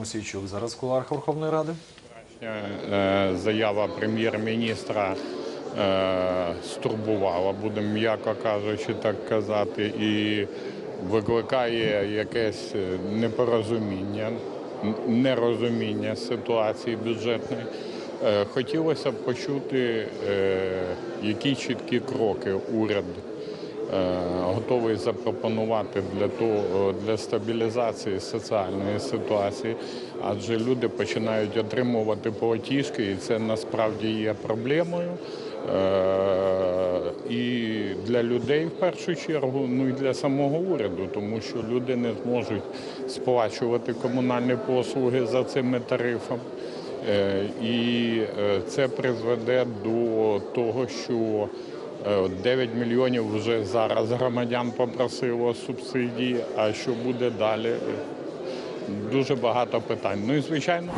Мосійчук зараз в кулуарах Верховної Ради. Е, Заява прем'єр-міністра е, стурбувала, будемо м'яко кажучи, так казати, і викликає якесь е, непорозуміння, нерозуміння ситуації бюджетної. Е, Хотілося б почути, е, які чіткі кроки уряд е, готовий запропонувати для того для стабілізації соціальної ситуації, адже люди починають отримувати платіжки, і це насправді є проблемою. Е, І для людей в першу чергу, ну і для самого уряду, тому що люди не зможуть сплачувати комунальні послуги за цими тарифами. Е, І е, це призведе до того, що е, 9 мільйонів вже зараз громадян попросило субсидії. А що буде далі? Дуже багато питань. Ну і звичайно.